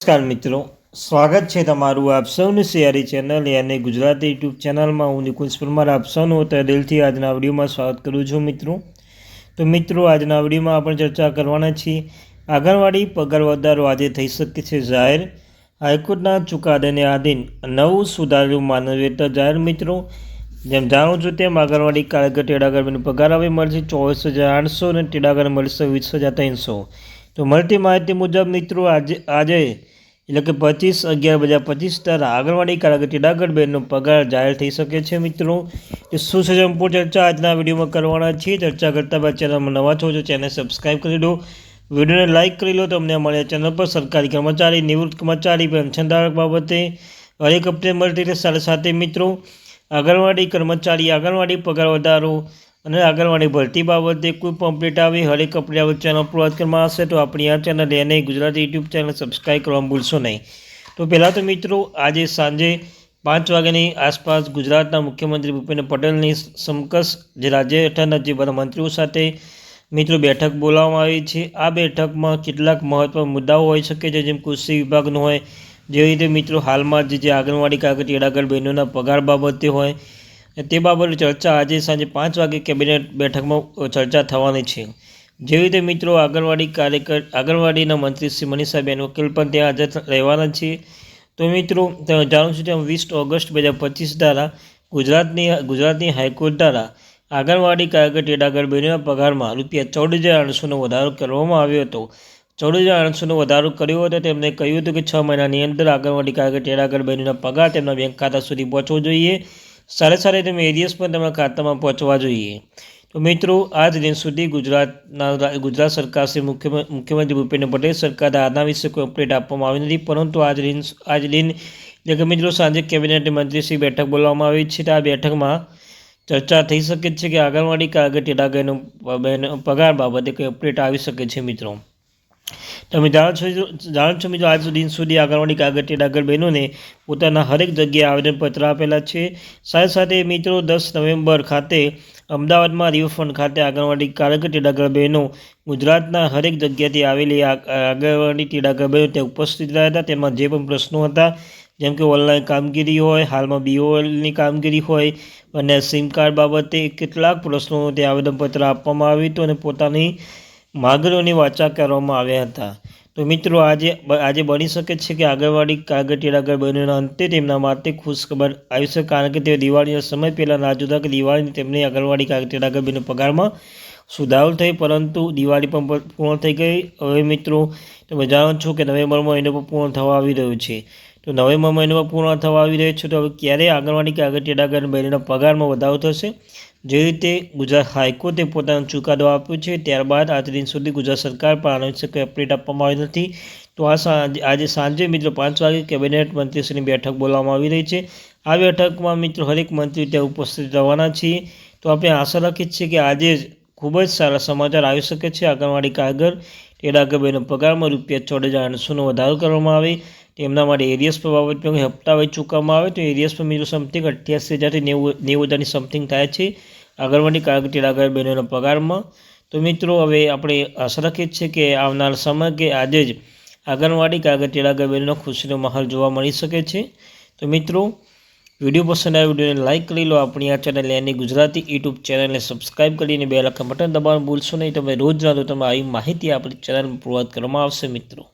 નમસ્કાર મિત્રો, સ્વાગત છે તમારું આપ સૌની સિયારી ચેનલ અને ગુજરાતી યુટ્યુબ ચેનલમાં. હું નિકુંજ પરમાર, આપ સૌનું તો દિલથી આજના વિડીયોમાં સ્વાગત કરું છું મિત્રો. તો મિત્રો, આજના વિડીયોમાં આપણે ચર્ચા કરવાના છીએ, આંગણવાડી પગાર વધારો આજે થઈ શકે છે જાહેર. હાઈકોર્ટના ચુકાદાને આધીન નવું સુધારેલું માનવ વેતન જાહેર મિત્રો. જેમ જાણો છો તેમ આંગણવાડી કાર્યકર ટેડાગરનો પગાર હવે મળશે ચોવીસ હજાર આઠસો અને ટેડાગર મળશે વીસ હજાર ત્રણસો. તો મળતી માહિતી મુજબ મિત્રો, આજે આજે એટલે કે પચીસ અગિયાર બજાર પચીસ તારા આંગણવાડી કાર્યકર ટીડાગઢ બહેનનો પગાર જાહેર થઈ શકે છે મિત્રો. એ શું છે સંપૂર્ણ ચર્ચા? આજના વિડીયોમાં કરવાના છીએ. ચર્ચા કરતા બાદ ચેનલમાં નવા છો તો ચેનલ સબસ્ક્રાઈબ કરી દો. વિડીયોને લાઇક કરી લો તમને અમારી ચેનલ પર સરકારી કર્મચારી, નિવૃત્ત કર્મચારી પેન્શનધારક બાબતે હરેક હપ્તે મળતી રહે સાથે સાથે મિત્રો, આંગણવાડી કર્મચારી, આંગણવાડી પગાર વધારો અને આંગણવાડી ભરતી બાબતે કોઈ પમ્પલેટ આવે હરેક અપડેટ આવે ચેનલ પર કરવામાં આવશે તો આપણી આ ચેનલ એને ગુજરાતી યુટ્યુબ ચેનલ સબસ્ક્રાઈબ કરવાનું ભૂલશો નહીં. તો પહેલાં તો મિત્રો, આજે સાંજે પાંચ વાગ્યાની આસપાસ ગુજરાતના મુખ્યમંત્રી ભૂપેન્દ્ર પટેલની સમકક્ષ જે રાજ્ય હેઠળના જે બધા મંત્રીઓ સાથે મિત્રો બેઠક બોલાવવામાં આવી છે. આ બેઠકમાં કેટલાક મહત્વના મુદ્દાઓ હોઈ શકે છે, જેમ કૃષિ વિભાગનું હોય, જેવી રીતે મિત્રો હાલમાં જે આંગણવાડી કાગળ તેડાગઢ બહેનોના પગાર બાબતે હોય તે બાબતે ચર્ચા આજે સાંજે પાંચ વાગે કેબિનેટ બેઠકમાં ચર્ચા થવાની છે. જેવી રીતે મિત્રો, આંગણવાડી કાર્યકર, આંગણવાડીના મંત્રી શ્રી મનીષાબેન વકીલ પણ ત્યાં હાજર રહેવાના છે. તો મિત્રો જાણું છું તેમ વીસ ઓગસ્ટ બે હજાર પચીસ દ્વારા ગુજરાતની ગુજરાતની હાઈકોર્ટ દ્વારા આંગણવાડી કાર્યકર ટેડાગર બહેનોના પગારમાં રૂપિયા ચૌદ હજાર આઠસોનો વધારો કરવામાં આવ્યો હતો. ચૌદ હજાર આઠસોનો વધારો કર્યો હતો. તેમણે કહ્યું હતું કે છ મહિનાની અંદર આંગણવાડી કાર્યકર ટેડાગર બહેનોના પગાર તેમના બેંક ખાતા સુધી પહોંચવો જોઈએ. સારે સારી તમે એરિયસ પણ તમારા ખાતામાં પહોંચવા જોઈએ. તો મિત્રો, આજ દિન સુધી ગુજરાતના ગુજરાત સરકાર શ્રી મુખ્ય, મુખ્યમંત્રી ભૂપેન્દ્ર પટેલ સરકાર આના વિશે કોઈ અપડેટ આપવામાં આવી નથી, પરંતુ આજ દિન આજ દિન એટલે કે મિત્રો, સાંજે કેબિનેટ મંત્રીશ્રી બેઠક બોલાવવામાં આવી છે. તો આ બેઠકમાં ચર્ચા થઈ શકે છે કે આંગણવાડી કાગળ ટેડાગરનો પગાર બાબતે કોઈ અપડેટ આવી શકે છે મિત્રો? તમે જાણો છો જાણો છો મિત્રો, આજ દિન સુધી આંગણવાડી કાગળ ડાગર બહેનોને પોતાના હરેક જગ્યાએ આવેદનપત્ર આપેલા છે. સાથે સાથે મિત્રો, દસ નવેમ્બર ખાતે અમદાવાદમાં રિવરફ્રન્ટ ખાતે આંગણવાડી કાર્યકર ડાગર બહેનો ગુજરાતના હરેક જગ્યાથી આવેલી આંગણવાડી ટીડાગર બહેનો ત્યાં ઉપસ્થિત રહ્યા હતા. તેમાં જે પણ પ્રશ્નો હતા, જેમ કે ઓનલાઈન કામગીરી હોય, હાલમાં બીઓએલની કામગીરી હોય અને સિમ કાર્ડ બાબતે કેટલાક પ્રશ્નો તે આવેદનપત્ર આપવામાં આવ્યું હતું અને પોતાની માગણીઓની વાચા કરવામાં આવ્યા હતા. તો મિત્રો, આજે આજે બની શકે છે કે આગળવાડી કાગળ આગળ બન્યોના અંતે તેમના માટે ખુશખબર આવી શકે કારણ કે તેઓ દિવાળીના સમય પહેલાં ના જુદા કે દિવાળીની તેમની આગળવાડી કાગળ આગળ બહેનો પગારમાં સુધારો થઈ, પરંતુ દિવાળી પણ પૂર્ણ થઈ ગઈ. હવે મિત્રો, તમે જાણો છો કે નવેમ્બર મહિનો પણ પૂર્ણ થવા આવી રહ્યો છે. તો નવેમ્બર મહિનામાં પૂર્ણ થવા આવી રહ્યો છે. તો હવે ક્યારે આંગણવાડી કે આગળ ટેડાગર પગારમાં વધારો થશે? જે રીતે ગુજરાત હાઈકોર્ટે પોતાનો ચુકાદો આપ્યો છે, ત્યારબાદ આજ દિન સુધી ગુજરાત સરકાર પર આના કોઈ અપડેટ આપવામાં આવી નથી. તો આ આજે સાંજે મિત્રો પાંચ વાગે કેબિનેટ મંત્રીશ્રીની બેઠક બોલાવવામાં આવી રહી છે. આ બેઠકમાં મિત્રો હરેક મંત્રી ત્યાં ઉપસ્થિત રહેવાના છીએ. તો આપણે આશા રાખીએ છીએ કે આજે ખૂબ જ સારા સમાચાર આવી શકે છે. આંગણવાડી કાગળ ટેડાગર પગારમાં રૂપિયા છ હજાર આઠસોનો વધારો કરવામાં આવે. તેમના માટે એરિયસ પર બાબત પણ હપ્તા વહી ચૂકવવામાં આવે. તો એરિયસ પર મિત્રો સમથિંગ અઠ્યાસી હજારથી નેવું નેવું હજારની સમથિંગ થાય છે. આગળવાની ટેડાગર બહેનોના પગારમાં. તો મિત્રો હવે આપણે આશા રાખીએ છીએ કે આવનાર સમય કે આજે જ આંગણવાડી કાગળ ટેડાગર બહેનોનો ખુશીનો માહોલ જોવા મળી શકે છે. તો મિત્રો વીડિયો પસંદ આવે વિડીયોને લાઇક કરી લો. આપણી આ ચેનલ એની ગુજરાતી યુટ્યુબ ચેનલને સબસ્ક્રાઇબ કરીને બે લાખ બટન દબાવવાનું ભૂલશો નહીં. તમે રોજ ના તો તમે આવી માહિતી આપણી ચેનલ પ્રોવાઈડ કરવામાં આવશે મિત્રો.